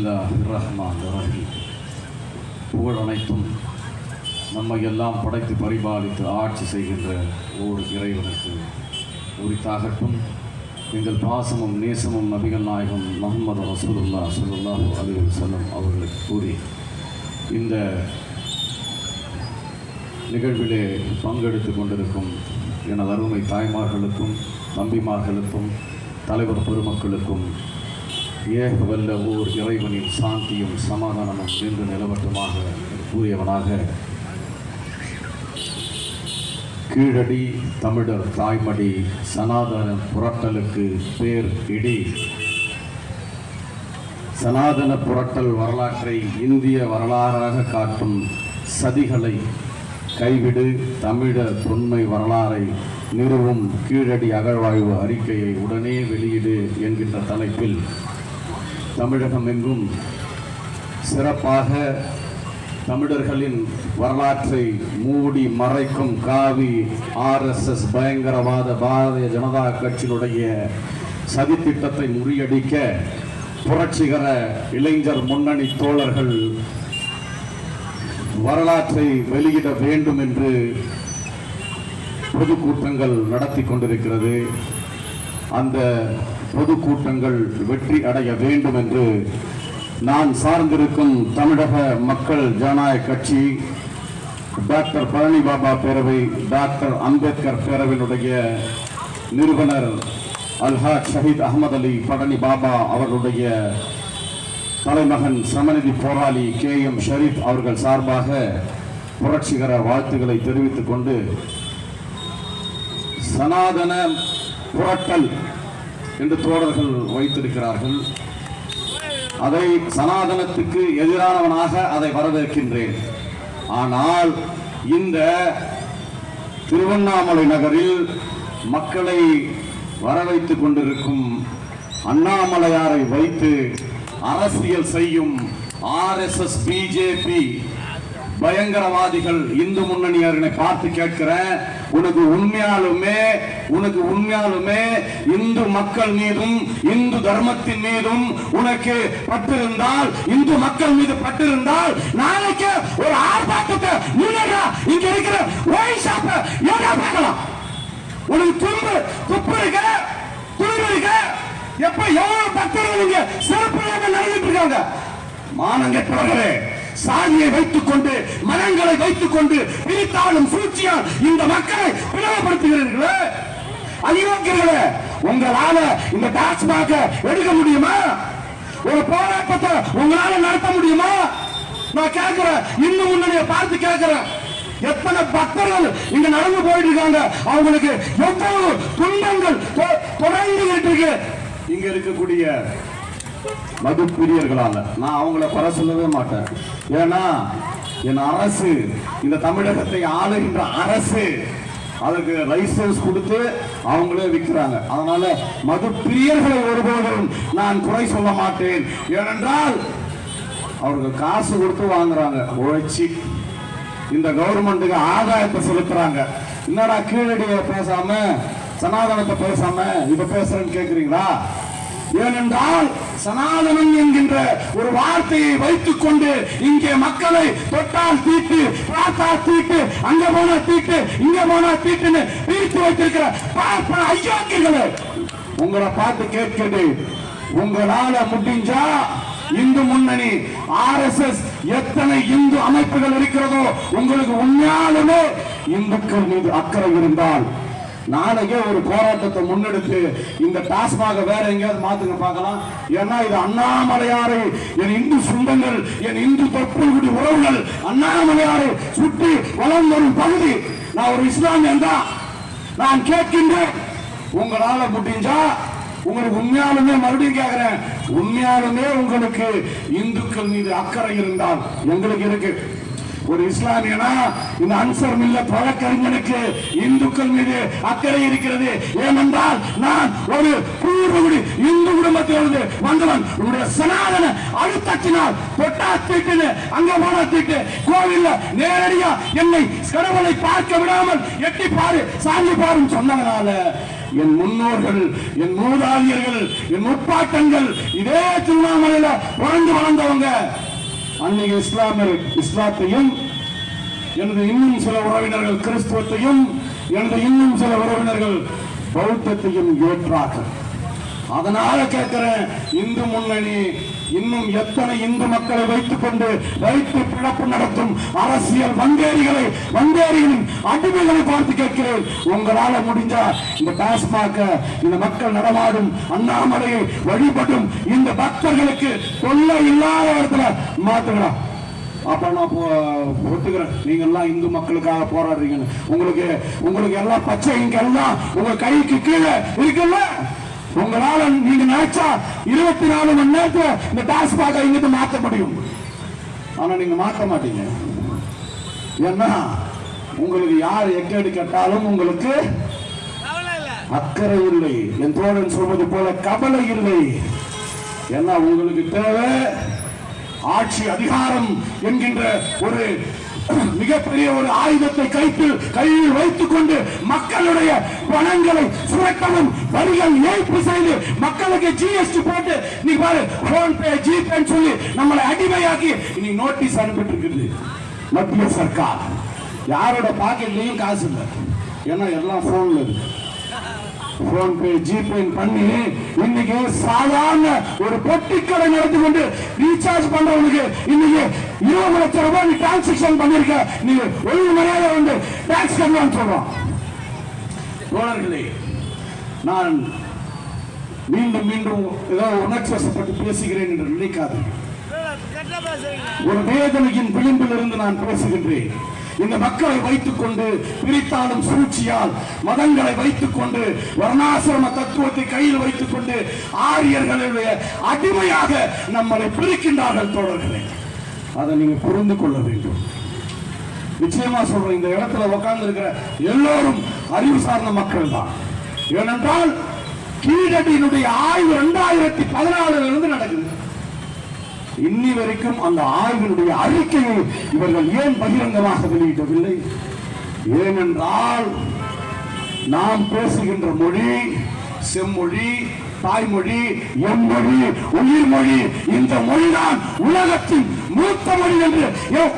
பிஸ்மில்லா ரஹ்மான் ரஹீம் புகழ் அனைத்தும் நம்மை எல்லாம் படைத்து பரிபாலித்து ஆட்சி செய்கின்ற ஓர் இறைவனுக்கு. உரித்தாகட்டும் எங்கள் பாசமும் நேசமும் நபிகள் நாயகம் முகமது ரசூலுல்லா ஸல்லல்லாஹு அலி வஸல்லம் அவர்களுக்கு கூறி இந்த நிகழ்விலே பங்கெடுத்து கொண்டிருக்கும் எனது அருமை தாய்மார்களுக்கும் தம்பிமார்களுக்கும் தலைவர் பெருமக்களுக்கும் ஏக வல்ல ஓர் இறைவனின் சாந்தியும் சமாதானமும் நின்று நிலவட்டுமாக கூறியவனாக? கீழடி தமிழர் தாய்மடி சனாதன புரட்டலுக்கு பேர் இடி. சனாதன புரட்டல் வரலாற்றை இந்திய வரலாறாக காட்டும் சதிகளை கைவிடு தமிழர் தொன்மை வரலாறை நிறுவும் கீழடி அகழ்வாய்வு அறிக்கையை உடனே வெளியிடு என்கின்ற தலைப்பில் தமிழகம் எங்கும் சிறப்பாக தமிழர்களின் வரலாற்றை மூடி மறைக்கும் காவி ஆர்எஸ்எஸ் பயங்கரவாத பாரதிய ஜனதா கட்சியினுடைய சதித்திட்டத்தை முறியடிக்க புரட்சிகர இளைஞர் முன்னணி தோழர்கள் வரலாற்றை வெளியிட வேண்டும் என்று பொதுக்கூட்டங்கள் நடத்தி கொண்டிருக்கிறது. அந்த பொதுக்கூட்டங்கள் வெற்றி அடைய வேண்டும் என்று நான் சார்ந்திருக்கும் தமிழக மக்கள் ஜனநாயக கட்சி டாக்டர் பழனி பாபா பேரவை டாக்டர் அம்பேத்கர் பேரவையினுடைய நிறுவனர் அல்ஹாஜ் ஷஹீத் அகமது அலி பழனி பாபா அவர்களுடைய தலைமகன் சமநிதி போராளி கே எம் ஷரீப் அவர்கள் சார்பாக புரட்சிகர வாழ்த்துக்களை தெரிவித்துக் கொண்டு சனாதன புரட்டல் என்று தோழர்கள் வைத்திருக்கிறார்கள். அதை சனாதனத்துக்கு எதிரானவனாக அதை வரவேற்கின்றேன். ஆனால் இந்த திருவண்ணாமலை நகரில் மக்களை வரவைத்துக் கொண்டிருக்கும் அண்ணாமலையாரை வைத்து அரசியல் செய்யும் ஆர்எஸ்எஸ் பிஜேபி பயங்கரவாதிகள் இந்து முன்னணியாரினை பார்த்து கேட்கிறேன். உனக்கு உண்மையாலுமே உனக்கு உண்மையாலுமே இந்து மக்கள் மீதும் இந்து தர்மத்தின் மீதும் உனக்கு பட்டிருந்தால் இந்து மக்கள் மீது பட்டிருந்தால் நாளைக்கு ஒரு ஆர்ப்பாட்டத்தை முன்னேறா இங்க இருக்கிற ஒயின் ஷாப்ப ஏடா பார்க்கலாம்? உனக்கு துன்பு துப்பு இருக்க துணிவு இருக்க எப்ப எவ்வளவு பக்தர்கள் இங்க சிறப்பு நடந்துட்டு இருக்காங்க? மானங்கெட்டவர்களே சாதியை வைத்துக் கொண்டு மனங்களை வைத்துக் கொண்டு பிரித்தாலும் சூழ்ச்சியால் இந்த மக்களை பிளவுபடுத்துகிறீர்களே அயோக்கியர்களே உங்களால இந்த டாஸ்மாக எடுக்க முடியுமா? ஒரு போராட்டத்தை உங்களால நடத்த முடியுமா? நான் கேட்கிறேன் இன்னும் முன்னணியை பார்த்து கேட்கிறேன். எத்தனை பக்தர்கள் இங்க நடந்து போயிட்டு இருக்காங்க அவங்களுக்கு எவ்வளவு துன்பங்கள் தொ- தொடர்ந்து இருக்கு. இங்க இருக்கக்கூடிய மது நான் அவங்கள குறை சொல்லவே மாட்டேன். ஏன்னா என் அரசு இந்த தமிழகத்தை ஆளுகின்ற அரசு அதுக்கு லைசன்ஸ் கொடுத்து அவங்களே விற்கிறாங்க அதனால மது பிரியர்களை ஒருபோதும் நான் குறை சொல்ல மாட்டேன். ஏனென்றால் அவர்கள் காசு கொடுத்து வாங்குறாங்க. உழைச்சி இந்த கவர்மெண்ட்டுக்கு ஆதாயத்தை செலுத்துறாங்க. என்னடா கீழடியை பேசாம சனாதனத்தை பேசாம இப்ப பேசுறேன்னு கேக்குறீங்களா? ஏனென்றால் சனாதனம் என்கின்ற ஒரு வார்த்தையை வைத்துக் கொண்டு இங்கே மக்களை தொட்டால் தீட்டு பார்த்தால் தீட்டு அங்க போனா தீட்டு இங்க போனா தீட்டுன்னு பிரித்து வைத்திருக்கிற பார்ப்பன ஐயோக்கியர்களே உங்களை பார்த்து கேட்கிறேன் உங்களால முடிஞ்சா இந்து முன்னணி ஆர் எஸ் எஸ் எத்தனை இந்து அமைப்புகள் இருக்கிறதோ உங்களுக்கு உண்மையாலுமே இந்துக்கள் மீது அக்கறை இருந்தால் நாளைக்கே ஒரு போராட்டத்தை முன்னெடுத்து இந்த டாஸ்மாக வேற எங்கேயாவது மாத்துங்க பார்க்கலாம். ஏன்னா இது அண்ணாமலையாரை என் இந்து சொந்தங்கள் என் இந்து தொப்புள்குடி உறவுகள் அண்ணாமலையாரை சுற்றி வளம் வரும் பகுதி. நான் ஒரு இஸ்லாமியன் தான். நான் கேட்கின்றேன். உங்களால முடிஞ்சா உங்களுக்கு உண்மையாலுமே மறுபடியும் கேட்கிறேன் உண்மையாலுமே உங்களுக்கு இந்துக்கள் மீது அக்கறை இருந்தால் எங்களுக்கு இருக்கு. ஒரு இஸ்லாமியனா? இந்த அன்சர் மில்ல வழக்கறிஞனுக்கு இந்துக்கள் மீது அக்கறை இருக்கிறது. ஏனென்றால் நான் ஒரு பூர்வகுடி இந்து குடும்பத்திலிருந்து வந்தவன். உன்னுடைய சனாதன அழுத்தத்தினால் தொட்டா தீட்டுன்னு அங்க போனா தீட்டு கோவில்ல நேரடியா என்னை கடவுளை பார்க்க விடாமல் எட்டி பாரு சாமி பாருன்னு சொன்னதுனால என் முன்னோர்கள் என் மூதாதியர்கள் என் முப்பாட்டங்கள் இதே திருவண்ணாமலையில பிறந்து வளர்ந்தவங்க. அன்னைக்கு இஸ்லாமியர் இஸ்லாத்தையும் எனது இன்னும் சில உறவினர்கள் கிறிஸ்துவத்தையும் எனது இன்னும் சில உறவினர்கள் பௌத்தத்தையும் ஏற்றார்கள். அதனால கேட்கிறேன் இந்து முன்னணி இன்னும் எத்தனை இந்து மக்களை வைத்துக் கொண்டு வைத்து பிழப்பு நடத்தும் அரசியல் வந்தேரிகளை வந்தேரிகளின் அடிமைகளை பார்த்து கேட்கிறேன். உங்களால முடிஞ்சா இந்த டாஸ்மாக இந்த மக்கள் நடமாடும் அண்ணாமலையை வழிபடும் இந்த பக்தர்களுக்கு தொல்லை இல்லாத இடத்துல மாத்துக்கலாம் அப்ப நான் போ- ஒத்துக்கிறேன். நீங்க எல்லாம் இந்து மக்களுக்காக போராடுறீங்கன்னு. உங்களுக்கு உங்களுக்கு எல்லாம் பச்சை இங்க எல்லாம் உங்க கைக்கு கீழே இருக்குல்ல? உங்களால நீங்க நினைச்சா இருபத்தி நாலு மணி நேரத்துல இந்த டாஸ்மாக இங்கிட்டு மாத்த முடியும். ஆனா நீங்க மாத்த மாட்டீங்க. ஏன்னா உங்களுக்கு யார் எக்கேடு கேட்டாலும் உங்களுக்கு அக்கறை இல்லை. என் தோழன் சொல்வது போல கவலை இல்லை. ஏன்னா உங்களுக்கு தேவை ஆட்சி அதிகாரம் என்கின்ற ஒரு மிகப்பெரிய ஒரு ஆயுதத்தை கைப்பில் கையில் வைத்துக் கொண்டு மக்களுடைய பணங்களை சுரக்கவும் வரிகள் ஏய்ப்பு செய்து மக்களுக்கு ஜிஎஸ்டி போட்டு நீ பாரு போன் பே ஜிபே சொல்லி நம்மளை அடிமையாக்கி நீ நோட்டீஸ் அனுப்பிட்டு இருக்குது மத்திய சர்க்கார். யாரோட பாக்கெட்லயும் காசு இல்லை. ஏன்னா எல்லாம் போன்ல இருக்கு. போன்பே ஜிபே பண்ணி இன்னைக்கு சாதாரண ஒரு பொட்டிக்கடை நடத்தி கொண்டு ரீசார்ஜ் பண்றவனுக்கு இன்னைக்கு இருபது லட்சம் ரூபாய் நீ டிரான்சாக்சன் பண்ணிருக்க. நீ ஒழுங்கு மரியாதை வந்து டாக்ஸ் கட்டலாம்னு சொல்றோம். தோழர்களே நான் மீண்டும் மீண்டும் ஏதோ உணர்ச்சி பேசுகிறேன் என்று நினைக்காது ஒரு வேதனையின் விளிம்பில் இருந்து நான் பேசுகின்றேன். இந்த மக்களை வைத்துக் கொண்டு பிரித்தாலும் சூழ்ச்சியால் மதங்களை வைத்துக் கொண்டு வர்ணாசிரம தத்துவத்தை கையில் வைத்துக் கொண்டு ஆரியர்களுடைய அடிமையாக நம்மளை பிரிக்கின்றார்கள் தோழர்களே. அதை நீங்க புரிந்து கொள்ள வேண்டும். நிச்சயமா சொல்றேன் இந்த இடத்துல உட்கார்ந்து இருக்கிற எல்லோரும் அறிவு சார்ந்த மக்கள் தான் ஏனென்றால் கீழடியினுடைய ஆய்வு இரண்டாயிரத்தி பதினாலுல இருந்து நடக்குது. இன்னி வரைக்கும் அந்த ஆய்வினுடைய அறிக்கையை இவர்கள் ஏன் பகிரங்கமாக வெளியிடவில்லை? ஏனென்றால் நாம் பேசுகின்ற மொழி செம்மொழி தாய்மொழி எம்மொழி உயிர்மொழி இந்த மொழிதான் உலகத்தின் மூத்த மொழி என்று ஏ-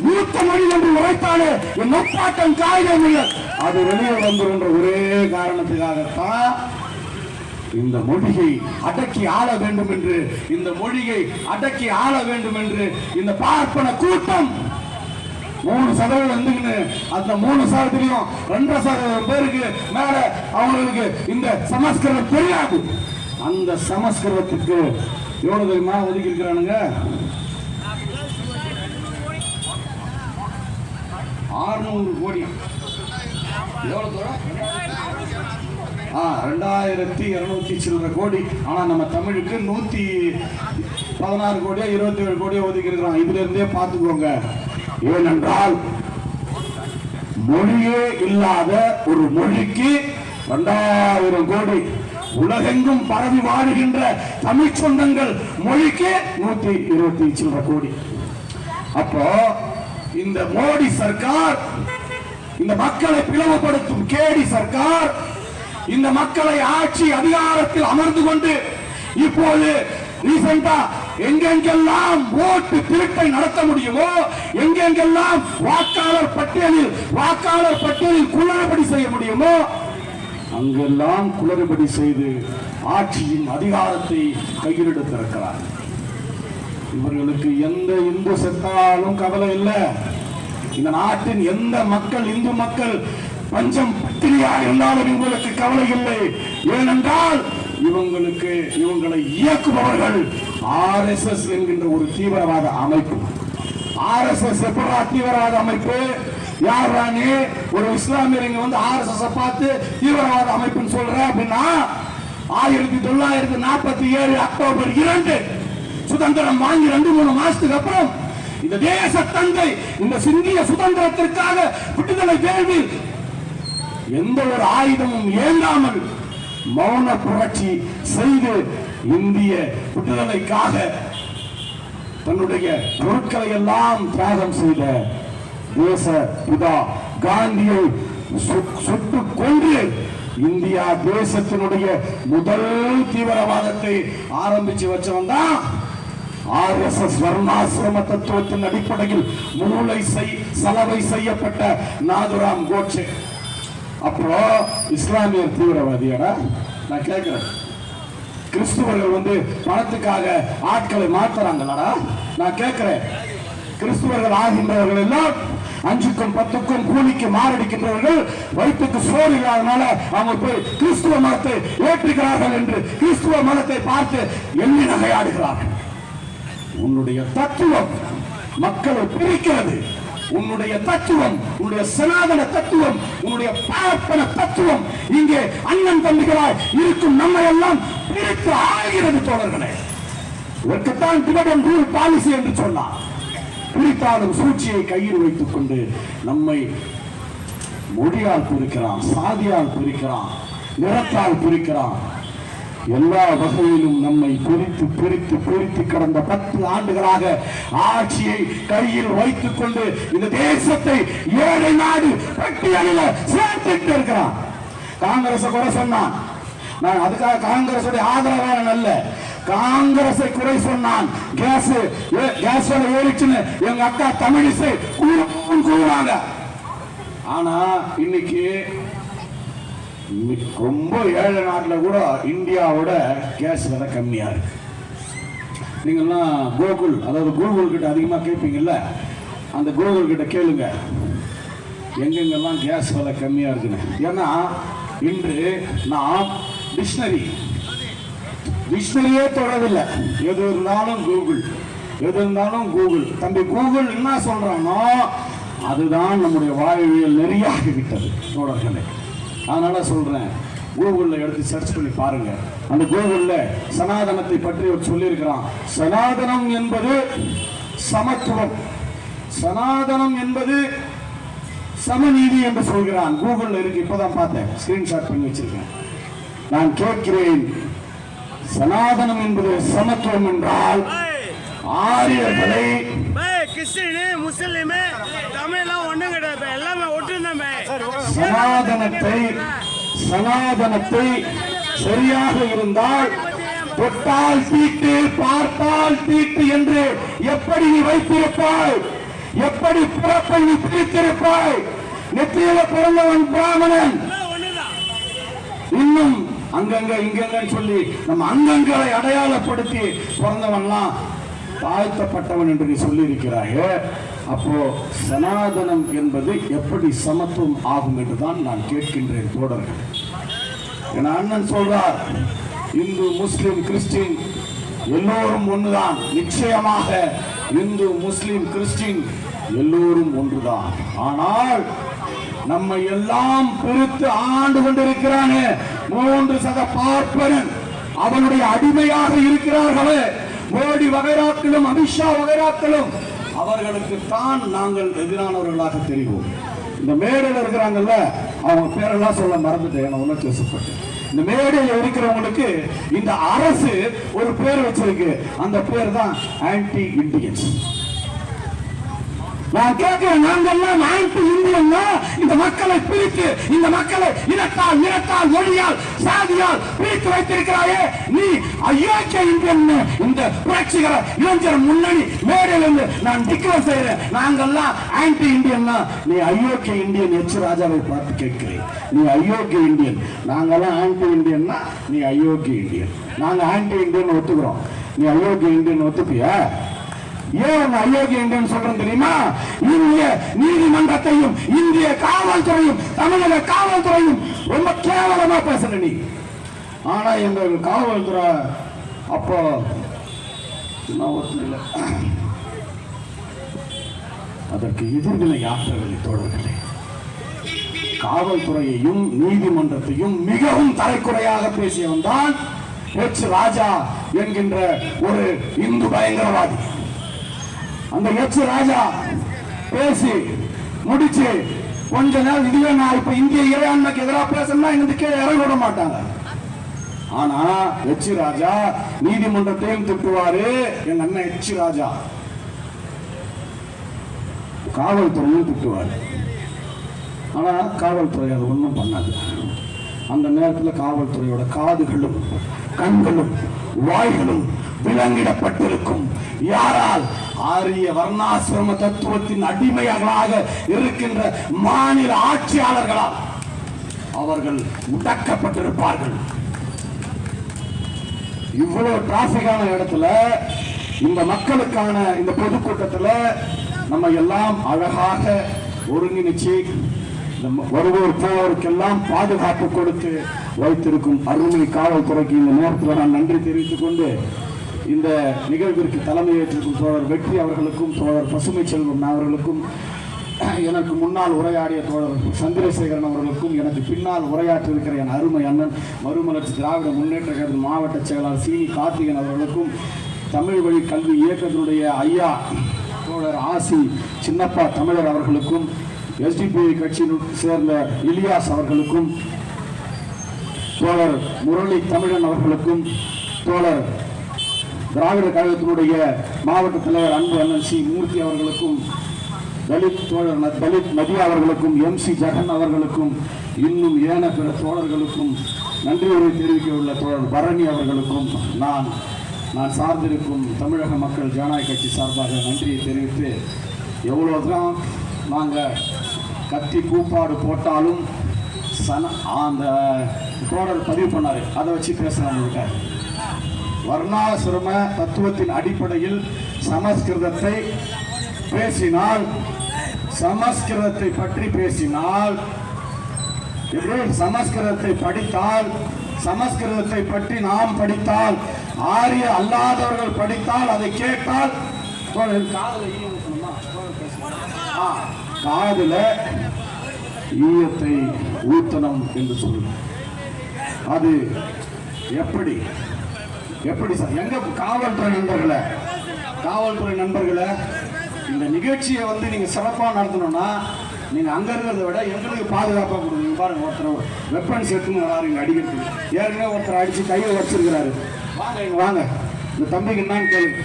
மூத்த மொழி என்று உரைத்தாலே என் ஒப்பாட்டம் காகிதம் இல்லை. அது வெளியே வந்துருன்ற ஒரே காரணத்துக்காகத்தான் இந்த மொழியை அடக்கி ஆள வேண்டும் என்று இந்த மொழியை அடக்கி ஆள வேண்டும் என்று இந்த பார்ப்பன கூட்டம் மூணு சதவீதம் வந்துக்கின்னு அந்த மூணு சதவீதத்திலையும் ரெண்டரை சதவீதம் பேருக்கு மேல அவங்களுக்கு இந்த சமஸ்கிருதம் தெரியாது. அந்த சமஸ்கிருதத்துக்கு எவ்வளவு தெரியுமா ஒதுக்கி இருக்கிறானுங்க ஆறுநூறு கோடி. எவ்வளவு தூரம்? ரெண்டாயிரத்தி இருநூத்தி சில்லற கோடி. ஆனா நம்ம தமிழுக்கு நூத்தி பதினாறு கோடியோ இருபத்தி ஏழு கோடியோ ஒதுக்கி இருக்கிறோம். இதுல இருந்தே பார்த்துக்கோங்க. ஏனென்றால் மொழியே இல்லாத ஒரு மொழிக்கு ரெண்டாயிரம் கோடி. உலகெங்கும் பரவி வாடுகின்ற தமிழ் சொந்தங்கள் மொழிக்கு நூத்தி இருபத்தி சில்லற கோடி. அப்போ இந்த மோடி சர்க்கார் இந்த மக்களை பிளவுபடுத்தும் கேடி சர்க்கார் இந்த மக்களை ஆட்சி அதிகாரத்தில் அமர்ந்து கொண்டு இப்போது ரீசெண்டா எங்கெங்கெல்லாம் ஓட்டு திருட்டை நடத்த முடியுமோ எங்கெங்கெல்லாம் வாக்காளர் பட்டியலில் வாக்காளர் பட்டியலில் குளறுபடி செய்ய முடியுமோ அங்கெல்லாம் குளறுபடி செய்து ஆட்சியின் அதிகாரத்தை கையில் இவர்களுக்கு எந்த இந்து செத்தாலும் கவலை இல்லை. இந்த நாட்டின் எந்த மக்கள் இந்து மக்கள் பஞ்சம் பட்டினியா இருந்தாலும் இவங்களுக்கு கவலை இல்லை ஏனென்றால் இவங்களுக்கு இவங்களை இயக்குபவர்கள் ஆர்எஸ்எஸ் என்கின்ற ஒரு தீவிரவாத அமைப்பு. ஆர்எஸ்எஸ் எப்படா தீவிரவாத அமைப்பு? யார் ராணி ஒரு இஸ்லாமியர் இங்க வந்து எஸ் பார்த்து தீவிரவாத அமைப்புன்னு சொல்ற அப்படின்னா ஆயிரத்தி தொள்ளாயிரத்தி நாற்பத்தி ஏழு அக்டோபர் இரண்டு சுதந்திரம் வாங்கி ரெண்டு மூணு மாசத்துக்கு அப்புறம் இந்த தேச தந்தை இந்த சிந்திய சுதந்திரத்திற்காக விடுதலை வேள்வி எந்த ஒரு ஆயுதமும் ஏந்தாமல் மௌன புரட்சி செய்து இந்திய விடுதலைக்காக தன்னுடைய பொருட்களை எல்லாம் தியாகம் செய்த தேச பிதா காந்தியை சு- சுட்டுக் கொன்று இந்தியா தேசத்தினுடைய முதல் தீவிரவாதத்தை ஆரம்பிச்சு வச்சவன் தான் எஸ் வர்ணாசிரம தத்துவத்தின் அடிப்படையில் மூளை செய் சலவை செய்யப்பட்ட நாதுராம் கோட்சே. அப்போ இஸ்லாமியர் தீவிரவாதியாடா நான் கேட்கிறேன். கிறிஸ்துவர்கள் வந்து பணத்துக்காக ஆட்களை மாத்துறாங்களாடா நான் கேட்கிறேன். கிறிஸ்துவர்கள் ஆகின்றவர்கள் எல்லாம் அஞ்சுக்கும் பத்துக்கும் கூலிக்கு மாரடிக்கின்றவர்கள் வயிற்றுக்கு சோறு இல்லாதனால அவங்க போய் கிறிஸ்துவ மதத்தை ஏற்றுகிறார்கள் என்று கிறிஸ்துவ மதத்தை பார்த்து எண்ணி நகையாடுகிறார்கள். உன்னுடைய தத்துவம் மக்களை பிரிக்கிறது. உன்னுடைய தத்துவம் உன்னுடைய சனாதன தத்துவம் உன்னுடைய பார்ப்பன தத்துவம் இங்கே அண்ணன் தம்பிகளாய் இருக்கும் நம்மை எல்லாம் பிரித்து ஆகிறது தோழர்களே. இதற்குத்தான் டிபெடன் ரூல் பாலிசி என்று சொன்னார். பிரித்தாலும் சூழ்ச்சியை கையில் வைத்துக் கொண்டு நம்மை மொழியால் பிரிக்கிறான் சாதியால் பிரிக்கிறான் நிறத்தால் பிரிக்கிறான். எல்லா வகையிலும் நம்மை பிரித்து பிரித்து பிரித்து கடந்த பத்து ஆண்டுகளாக ஆட்சியை கையில் வைத்துக் கொண்டு இந்த தேசத்தை ஏழை நாடு பட்டியலில் சேர்த்துட்டு இருக்கிறான். காங்கிரஸ் குறை சொன்னான். நான் அதுக்காக காங்கிரசுடைய ஆதரவாளன் அல்ல. காங்கிரஸை குறை சொன்னான். கேஸ் கேஸ் விலை ஏறிச்சுன்னு எங்க அக்கா தமிழிசை கூறும் கூறுவாங்க. ஆனா இன்னைக்கு ரொம்ப ஏழை நாட்டில் கூட இந்தியாவோட கேஸ் விலை கம்மியாக இருக்கு. நீங்கள்லாம் கோகுல் அதாவது கூகுள் கிட்ட அதிகமாக கேட்பீங்கல்ல அந்த கூகுள் கிட்ட கேளுங்க. எங்கெங்கெல்லாம் கேஸ் விலை கம்மியாக இருக்குன்னு. ஏன்னா இன்று நான் டிக்ஷனரி டிக்ஷனரியே தொடரவில்லை. எது இருந்தாலும் கூகுள் எது இருந்தாலும் கூகுள் தம்பி கூகுள் என்ன சொல்கிறானோ அதுதான் நம்முடைய வாழ்வியல் நெறியாகிவிட்டது. தோழர்களே அதனால சொல்றேன். கூகுளில் எடுத்து சர்ச் பண்ணி பாருங்க. அந்த கூகுள்ல சனாதனத்தை பற்றி அவர் சொல்லியிருக்கிறான். சனாதனம் என்பது சமத்துவம். சனாதனம் என்பது சமநீதி என்று சொல்கிறான். கூகுள்ல இருக்கு. இப்போதான் பார்த்தேன். ஸ்கிரீன்ஷாட் பண்ணி வச்சிருக்கேன். நான் கேட்கிறேன். சனாதனம் என்பது சமத்துவம் என்றால் ஆரியர்களை. கிறிஸ்டின் கிறிஸ்டினு தமிழ் எல்லாம் ஒன்றும் கிடையாது. எல்லாமே ஒட்டுந்தமே சனாதனத்தை சனாதனத்தை சரியாக இருந்தால் தொட்டால் தீட்டு பார்த்தால் தீட்டு என்று எப்படி நீ வைத்திருப்பாய்? எப்படி பிறப்பை நீ பிரித்திருப்பாய்? நெற்றியில பிறந்தவன் பிராமணன். இன்னும் அங்கங்க இங்கங்கன்னு சொல்லி நம்ம அங்கங்களை அடையாளப்படுத்தி பிறந்தவன்லாம் தாழ்த்தப்பட்டவன் என்று நீ சொல்லியிருக்கிறாயே. அப்போ சனாதனம் என்பது எப்படி சமத்துவம் ஆகும் என்றுதான் நான் கேட்கின்றேன் தோழர்கள். என் அண்ணன் சொல்றார் இந்து முஸ்லிம் கிறிஸ்டின் எல்லோரும் ஒன்றுதான். நிச்சயமாக இந்து முஸ்லிம் கிறிஸ்டின் எல்லோரும் ஒன்றுதான். ஆனால் நம்மை எல்லாம் பிரித்து ஆண்டு கொண்டிருக்கிறானே மூன்று சத பார்ப்பனன். அவனுடைய அடிமையாக இருக்கிறார்களே. மோடி வகைராக்களும் அமித்ஷா வகைராக்களும் அவர்களுக்கு தான் நாங்கள் எதிரானவர்களாக தெரிவோம். இந்த மேடையில் இருக்கிறாங்கல்ல அவங்க பேரெல்லாம் சொல்ல மறந்துட்டேன் நான் உணர்ச்சி இந்த மேடையில் இருக்கிறவங்களுக்கு இந்த அரசு ஒரு பேர் வச்சிருக்கு. அந்த பேர் தான் ஆன்டி இண்டியன்ஸ் நான் கேட்கிறேன் நாங்கெல்லாம் ஆன்டி இந்தியன்னா இந்த மக்களை பிரித்து இந்த மக்களை இனத்தால் நிறத்தால் மொழியால் சாதியால் பிரித்து வைத்திருக்கிறாயே. நீ அயோக்கிய இந்தியன் இந்த புரட்சிகர இளைஞர் முன்னணி மேடையில் இருந்து நான் டிக்ளேர் செய்யறேன் நாங்கெல்லாம் ஆன்டி இந்தியன்னா நீ அயோக்கிய இந்தியன் எச் ராஜாவை பார்த்து கேட்கிறேன். நீ அயோக்கிய இந்தியன். நாங்கெல்லாம் ஆன்டி இந்தியன்னா நீ அயோக்கிய இந்தியன். நாங்க ஆன்டி இந்தியன் ஒத்துக்கிறோம். நீ அயோக்கிய இந்தியன் ஒத்துப்பியா? ஏன் உன்னை அயோக்கிய சொல்றேன் தெரியுமா? இந்திய நீதிமன்றத்தையும் இந்திய காவல்துறையும் தமிழக காவல்துறையும் ரொம்ப கேவலமா பேசுற நீ. ஆனா எங்கள் காவல்துறை அப்போ அதற்கு எதிர்வினை ஆற்றவில்லை தோழர்களே காவல்துறையையும் நீதிமன்றத்தையும் மிகவும் தலைக்குறையாக பேசியவன் தான் ராஜா என்கின்ற ஒரு இந்து பயங்கரவாதி. அந்த எச் ராஜா பேசி முடிச்சு கொஞ்ச நேரம் இதுவே நான் இப்ப இந்திய இறையாண்மைக்கு எதிராக பேசணும்னா இங்க கீழே இறங்க விட மாட்டாங்க. ஆனா எச் ராஜா நீதிமன்றத்தையும் திட்டுவாரு. எங்க அண்ணன் எச் ராஜா காவல்துறையும் திட்டுவாரு. ஆனா காவல்துறை அது ஒண்ணும் பண்ணாது. அந்த நேரத்தில் காவல்துறையோட காதுகளும் கண்களும் வாய்களும் விலங்கிடப்பட்டிருக்கும் யாரால் ஆரிய வர்ணாசிரம தத்துவத்தின் அடிமைகளாக இருக்கின்ற மாநில ஆட்சியாளர்களால் அவர்கள் முடக்கப்பட்டிருப்பார்கள் இவ்வளவு டிராபிக்கான இடத்துல இந்த மக்களுக்கான இந்த பொதுக்கூட்டத்துல நம்ம எல்லாம் அழகாக ஒருங்கிணைச்சு வருவோர் போவோருக்கெல்லாம் பாதுகாப்பு கொடுத்து வைத்திருக்கும் அருமை காவல்துறைக்கு இந்த நேரத்தில் நான் நன்றி தெரிவித்துக் கொண்டு இந்த நிகழ்விற்கு தலைமையேற்றிருக்கும் தோழர் வெற்றி அவர்களுக்கும் தோழர் பசுமை செல்வம் அவர்களுக்கும் எனக்கு முன்னால் உரையாடிய தோழர் சந்திரசேகரன் அவர்களுக்கும் எனக்கு பின்னால் உரையாற்றிருக்கிற என் அருமை அண்ணன் மறுமலர்ச்சி திராவிட முன்னேற்ற கழக மாவட்ட செயலாளர் சீனி கார்த்திகன் அவர்களுக்கும் தமிழ் வழி கல்வி இயக்கத்தினுடைய ஐயா தோழர் ஆசி சின்னப்பா தமிழர் அவர்களுக்கும் எஸ்டிபிஐ கட்சியினுடன் சேர்ந்த இலியாஸ் அவர்களுக்கும் தோழர் முரளி தமிழன் அவர்களுக்கும் தோழர் திராவிட கழகத்தினுடைய மாவட்ட தலைவர் அன்பு அண்ணன் சி. மூர்த்தி அவர்களுக்கும் தலித் தோழர் தலித் மதியா அவர்களுக்கும் எம். சி. ஜெகன் அவர்களுக்கும் இன்னும் ஏன பிற தோழர்களுக்கும் நன்றியுரை தெரிவிக்க உள்ள தோழர் பரணி அவர்களுக்கும் நான் நான் சார்ந்திருக்கும் தமிழக மக்கள் ஜனநாயக கட்சி சார்பாக நன்றியை தெரிவித்து எவ்வளோதான் நாங்கள் கத்தி கூப்பாடு போட்டாலும் சன அந்த தோழர் பதிவு பண்ணார். அதை வச்சு பேசுகிறேன் உங்கள்கிட்ட வர்ணாசிரம தத்துவத்தின் அடிப்படையில் சமஸ்கிருதத்தை பேசினால் சமஸ்கிருதத்தை பற்றி பேசினால் சமஸ்கிருதத்தை படித்தால் சமஸ்கிருதத்தை பற்றி நாம் படித்தால் ஆரிய அல்லாதவர்கள் படித்தால் அதை கேட்டால் காதல ஆ, ஈயத்தை ஊத்தனம் என்று சொல்லுவோம் அது எப்படி? எப்படி சார்? எங்க காவல்துறை நண்பர்களை? காவல்துறை நண்பர்களை இந்த நிகழ்ச்சியை வந்து நீங்க சிறப்பாக நடத்தணும்னா நீங்க அங்க இருக்கிறத விட எங்களுக்கு பாதுகாப்பாக கொடுங்க. பாருங்க ஒருத்தர் வெப்பன்ஸ் எடுத்துன்னு வராரு இங்க அடிக்கிறதுக்கு. ஏற்கனவே ஒருத்தர் அடிச்சு கையை வச்சிருக்கிறாரு வாங்க இங்க வாங்க. இந்த தம்பிக்கு என்னன்னு கேளுங்க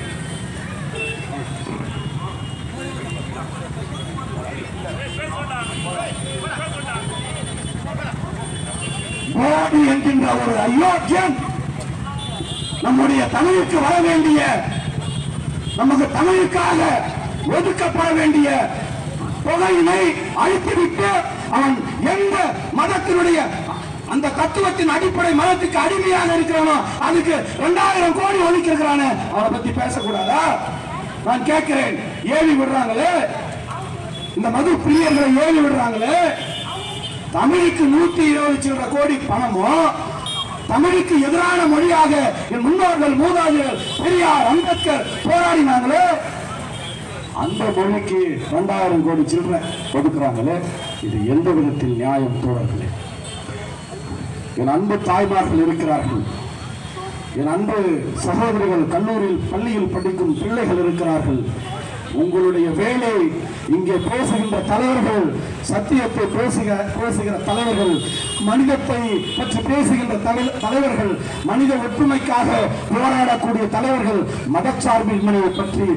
மோடி என்கின்ற ஒரு அயோக்கியன் நம்முடைய தமிழுக்கு வர வேண்டிய நமக்கு தமிழுக்காக ஒதுக்கப்பட வேண்டிய தொகையினை அழித்துவிட்டு அவன் எந்த மதத்தினுடைய அந்த தத்துவத்தின் அடிப்படை மதத்துக்கு அடிமையாக இருக்கிறானோ அதுக்கு இரண்டாயிரம் கோடி ஒதுக்கி அவரை அவனை பத்தி பேசக்கூடாதா? நான் கேட்கிறேன். ஏவி விடுறாங்களே? இந்த மது பிரியர்களை ஏவி விடுறாங்களே? தமிழுக்கு நூத்தி இருபது சில்லற கோடி பணமும் தமிழுக்கு எதிரான மொழியாக என் முன்னோர்கள் மூதாதையர் பெரியார் அம்பேத்கர் போராடினாங்களே அந்த மொழிக்கு இரண்டாயிரம் கோடி சில்லற ஒதுக்குறாங்களே இது எந்த விதத்தில் நியாயம் தோழர்களே என் அன்பு தாய்மார்கள் இருக்கிறார்கள். என் அன்பு சகோதரிகள் கல்லூரியில் பள்ளியில் படிக்கும் பிள்ளைகள் இருக்கிறார்கள். உங்களுடைய வேலை இங்கே பேசுகின்ற தலைவர்கள் சத்தியத்தை பேசுக பேசுகிற தலைவர்கள் மனிதத்தை பற்றி பேசுகின்ற தலை- தலைவர்கள் மனித ஒற்றுமைக்காக போராடக்கூடிய தலைவர்கள் மதச்சார்பின்மையை பற்றி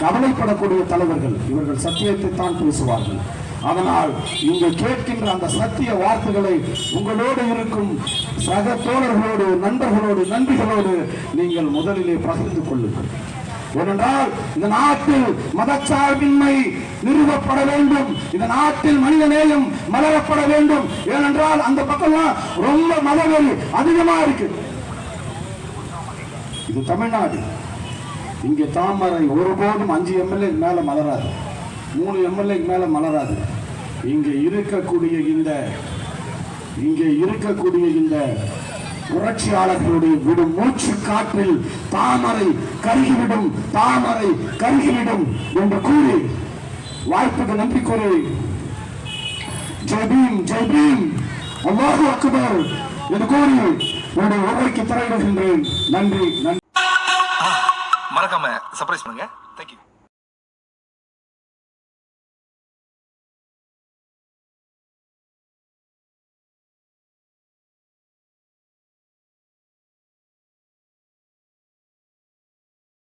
கவலைப்படக்கூடிய தலைவர்கள் இவர்கள் சத்தியத்தை தான் பேசுவார்கள். அதனால் இங்கு கேட்கின்ற அந்த சத்திய வார்த்தைகளை உங்களோடு இருக்கும் சக தோழர்களோடு நண்பர்களோடு நண்பிகளோடு நீங்கள் முதலிலே பகிர்ந்து கொள்ளுங்கள். ஏனென்றால் இந்த நாட்டில் மதச்சார்பின்மை நிறுவப்பட வேண்டும். இந்த நாட்டில் மனித நேயம் மலரப்பட வேண்டும். ஏனென்றால் அந்த பக்கம்லாம் ரொம்ப மதவெறி அதிகமா இருக்கு. இது தமிழ்நாடு. இங்கே தாமரை ஒருபோதும் அஞ்சு எம்எல்ஏக்கு மேல மலராது. மூணு எம்எல்ஏக்கு மேல மலராது. இங்கே இருக்கக்கூடிய இந்த இங்கே இருக்கக்கூடிய இந்த புரட்சியாளர்களுடைய விடும் மூச்சு காற்றில் தாமரை கருகிவிடும் தாமரை கருகிவிடும் என்று கூறி வாய்ப்புக்கு நன்றி கூறி ஜெய் பீம் அல்லாஹு அக்பர் என்று கூறி என்னுடைய உரைக்கு திரையிடுகின்றேன். நன்றி நன்றி. மறக்காம சர்ப்ரைஸ் பண்ணுங்க. தேங்க்யூ